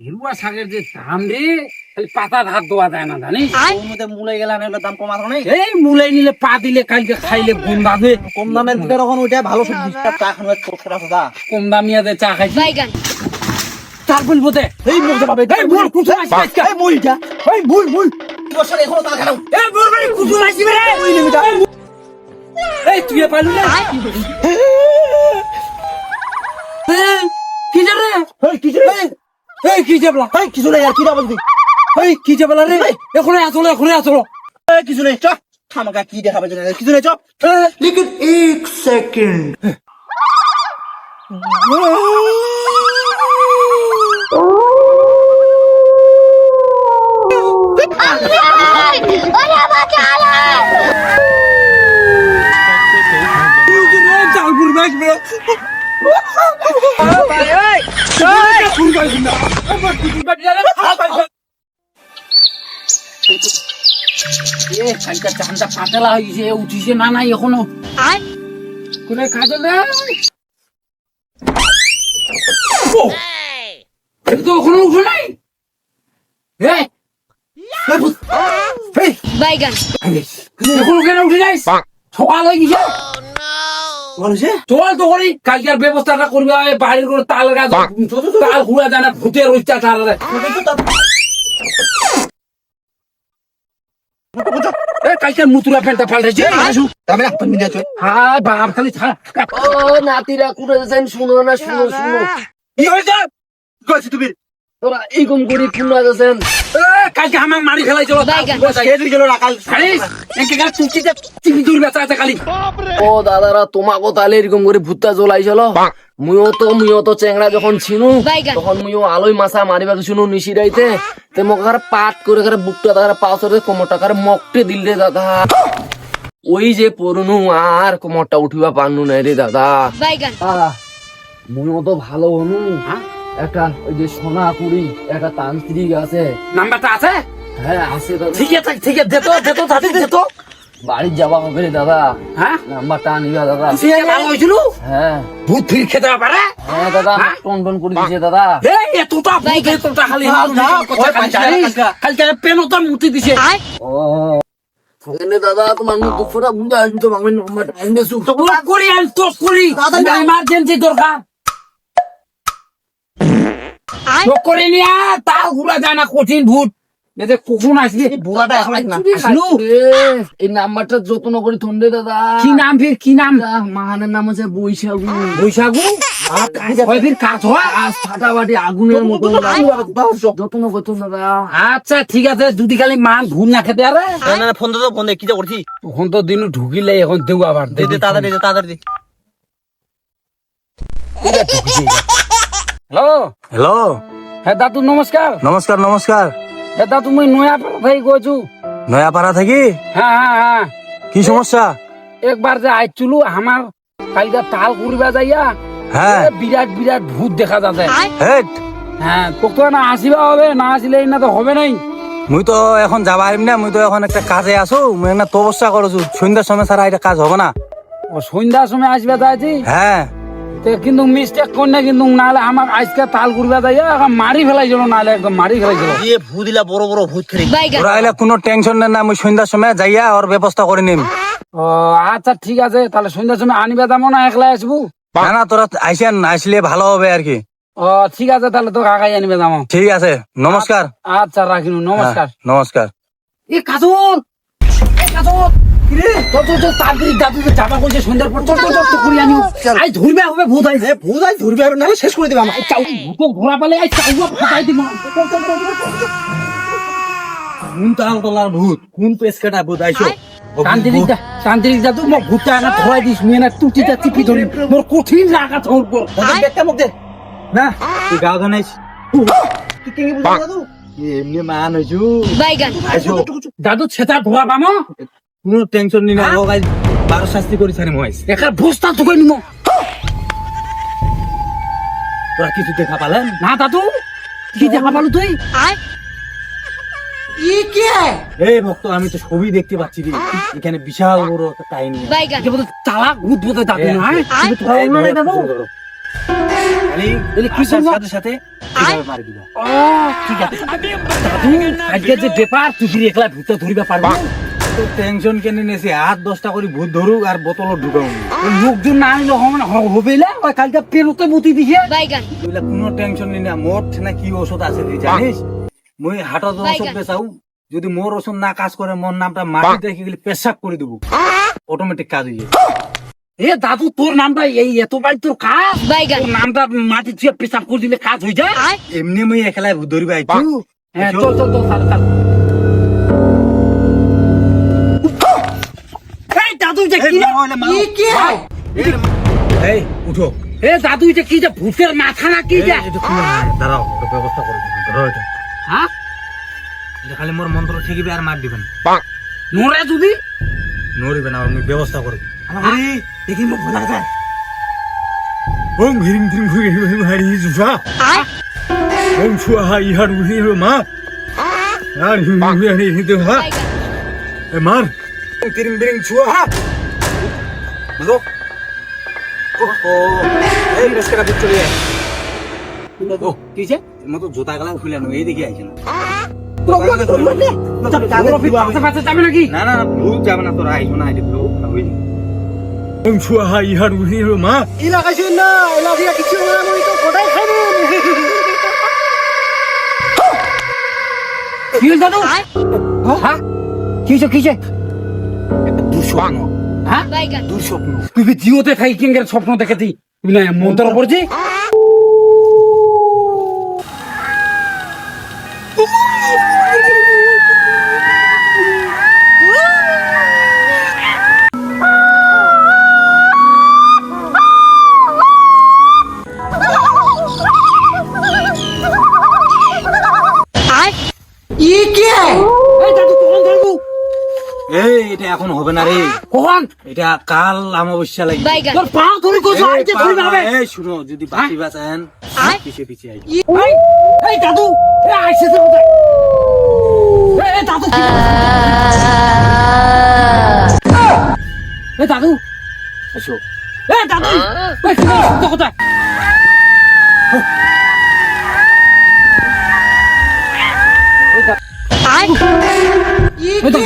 গেরুয়া শাকের যে দাম রে পাতা ধার দেওয়া যায় না জানিস? মুলে গেলে দাম কমানো নেই এই? মুলাই নিলে পা দিলে কালকে খাইলে গুণ বাঁধে কম দামের ভিতরে এখন ওইটা ভালো সবজি চা খানো দাদা কম দামিয়াতে চা খাইছি। তার বলব দে। এই মুখ যাবে এই মুইটা বছর এখনও তা খেলাম এ বলবে কুকুর আসবে রে। এই তুই পালু না? কি রে? এই কি রে এই কি যাবলা এই কিছু না আর কি না বলদি এই কি যাবলা রে? এখন আসলো এখন আসলো। এই কিছু নেই চপ থামাকা কি দেখাবে জানা? কিছু নেই চপ লিখিত এক সেকেন্ড। চান্দা পাতলা হয়েছে উঠিছে না নাই এখনও। কোনে কাজল রে? তো এখনও উঠে নাই? বাইগান এখনও কেন উঠে যাইস? সকাল হয়ে গেছে। চল তো করি কালকের ব্যবস্থাটা করবে বাড়ির করে তাল গাছ তাল ঘুরা জানা ভূতের রে এ, কালকের মুতুরা প্যান্টটা পাল্টেছে। হাই বাপ খালি ও নাতিরা কুড়ে শুনো না শুনো শুনো। কি হয়েছে? তুমি? তোরা এইরকম করে কুড়া যাচ্ছেন কালকে আমার মারি ফেলাই চলো বাইগান। গেল না কাল জানিস একে গাছ চুক্তিতে চিপি দূর বেচা আছে খালি। ও দাদারা তোমাকে তাহলে এরকম করে ভুত্তা জ্বলাইছিল মুইও তো মুইও তো চেংড়া যখন ছিনু তখন মুইও আলোই মাছা মারিবাকে শুনু নিশিরাইতে তে মোক পাট করে করে বুকটা দাদা পাওসরে কোমরটা করে মকটে দিলে দাদা। ওই যে পড়নু আর কোমরটা উঠিবা পানু নাই রে দাদা। মুইও তো ভালো হনু। হ্যাঁ? একটা ওই যে সোনা কুড়ি একটা তান্ত্রিক আছে। নাম্বারটা আছে? হ্যাঁ আছে দাদা ঠিক আছে ঠিক আছে দেতো দেতো তাতে দেতো বাড়ি যাবা হবে রে দাদা। হ্যাঁ? নাম্বারটা নিবা দাদা। সে ভালো হয়েছিল? হ্যাঁ। ভূত ফির খেতে পারে হ্যাঁ দাদা টন টন করে দিছে দাদা। এই এতটা ভূত এতটা খালি কথা খালি জানিস কালকে পেনটা মুতি দিছে। ও। এনে দাদা তোমার মুখ দুপুরা বুঝা আমি তো মাংমের নাম্বারটা আইনে সু তো করি আন তো করি। ইমার্জেন্সি দরকার। তো করে নিয়া তা ঘুরা যায় না কঠিন ভূত। এতে কখন আসবি বুড়াটা এখন না আসলু। এই নাম্বারটা যত্ন করে থন দে দাদা। কি নাম ফির কি নাম? মাহানের নাম আছে বৈশাখু বৈশাখু ফির কাজ আজ ফাটাফাটি আগুনের মতো। যত্ন করতো দাদা। আচ্ছা ঠিক আছে যদি খালি মান ভুল না খেতে আরে না না ফোন তো ফোন কি করছি তখন তো দিন ঢুকিলে এখন দেবো আবার তাড়াতাড়ি দে তাড়াতাড়ি দে। হ্যালো? হ্যালো? হ্যাঁ দাদু নমস্কার। নমস্কার নমস্কার। হ্যাঁ দাদু মুই নয়া ভাই কইছু। নয়াপাড়া থেকে? হ্যাঁ হ্যাঁ হ্যাঁ। কি সমস্যা? একবার যে আইছুলু আমার কালকে তাল ঘুরবা যাইয়া হ্যাঁ। বিরাট বিরাট ভূত দেখা যাচ্ছে। হ্যাঁ। তোকে তো না আসিবা হবে না আসলে না তো হবে নাই। মুই তো এখন যাবা পারিম না মুই তো এখন একটা কাজে আছো মুই একটা তপস্যা করছ। সন্ধ্যার সময় ছাড়া এটা কাজ হবে না। ও সন্ধ্যার সময় আসবে যাইছি হ্যাঁ। কিন্তু মিস্টেক কর না কিন্তু নাহলে আমার আজকে তাল ঘুরবা যাইয়া এখন মারি ফেলাইছিল নাহলে একদম মারি ফেলাইছিল। দিয়ে ভূত দিলা বড় বড় ভূত খেলি। ওরা এলে কোনো টেনশন নেই না মুই সন্ধ্যার সময় যাইয়া ওর ব্যবস্থা করে নিম। ও আচ্ছা ঠিক আছে তাহলে সন্ধ্যার সময় আনিবা যাব না একলা আসব না না তোরা আইসেন আসলে ভালো হবে আর কি। ও ঠিক আছে তাহলে তো কাকাই আনিবে যাব ঠিক আছে নমস্কার। আচ্ছা রাখিনু নমস্কার। হ্যাঁ, নমস্কার। এ কাজল! এ কাজল! দাদু শেষ করে দিবে আমার পালে কোন তোলার ভূত কোন পেসকাটা ভূত আইছো তান্ত্রিক তান্ত্রিক মোক ভূতটা আনা দিস মুই না ধরি। মোর কঠিন লাগা তোর দেখতে মুখ দে। না। তুই গাও জানাইস তুই কেঙ্গি বুঝা দাদু? এমনি মান হইছু। বাইগান। দাদু ছেতা ধরা পামো কোনো টেনশন নি না ও গাই বারো শাস্তি করি ছাড়ি মই একার বস্তা তো কই নিমো তোরা কিছু দেখা পালেন না দাদু কি দেখা পালু তুই এই ভক্ত আমি তো ছবি দেখতে পাচ্ছি রে এখানে বিশাল বড় একটা কাহিনী এটা দাদু না হ্যাঁ? তুমি না দাদু এলে কি সাথে সাথে এইভাবে ও, ঠিক আছে আজকে যে ব্যাপার তুই কি একলা ভূত ধরিবা পারবি তো টেনশন কেন নেছি? হাত দশটা করে ভূত ধরুক আর বোতল ঢুকাও। লোকজন না আনলে হবে না হবে না ওই কালকে পেরোতে মতি দিছে। বাইগান। কোনো টেনশন নেই না মোর না কি ওষুধ আছে তুই জানিস মুই হাটত ওষুধ বেচাও। যদি মোর ওষুধ না কাজ করে মোর নামটা মাটিতে রেখে গেলে পেশাব করে দেবো। অটোমেটিক কাজ হয়ে এ দাদু তোর নামটা এই এত বাড়ি তোর কাজ? তোর নামটা মাটি ছুঁয়ে পেশাব করে দিলে কাজ হয়ে যায়? এমনি মুই একলাই ভূত ধরিবা আইছু হ্যাঁ চল চল চল তাহলে যে কি এই উঠো এ দাদু এটা কি যে ভূতের মাথা না কি যে দাঁড়াও একটা ব্যবস্থা করে ধরো এটা হ্যাঁ এটা খালি মোর মন্ত্র ঠেকিবে আর মার দিবেন নোরে যদি নড়িবে না আমি ব্যবস্থা আরে দেখি মুখ ভোলা যায় ওম হিরিং হিরিং হিরিং হিরিং হারি জুসা আয় ছুয়া হা ইহার উহি মা আর হিরিং হিরিং হারি হা বাইগান এ মার তিরিং বিরিং ছুয়া হা মাগো ও এই বেসকারা দিতে চলে আয় ও কিছে মতো জুতা গলা খুলে নো এই দিকে আইছে না। যাবে নাকি? না না না ভূত যাবে না তোরা আইছো না আইলে তো হই ওম ছুয়া হা ইহার উহি মা। কি হল দাদু? আয় হ্যাঁ? কিছে কিছে দুঃস্বপ্ন হ্যাঁ? দুঃস্বপ্ন তুই জিওতে থাকি কিংকের স্বপ্ন দেখেছি তুই না মন্ত্র পড়ছি আয় এটা এখন হবে না রে। কখন? এটা কাল অমাবস্যা লাগবে। তোর পা ধরে এই শুনো যদি বাঁচি বাঁচান আয়। পিছে পিছে আই এই এই দাদু এ আইছে তো এ, এ দাদু এ দাদু এ দাদু এ কোথায়? আয়। এ দাদু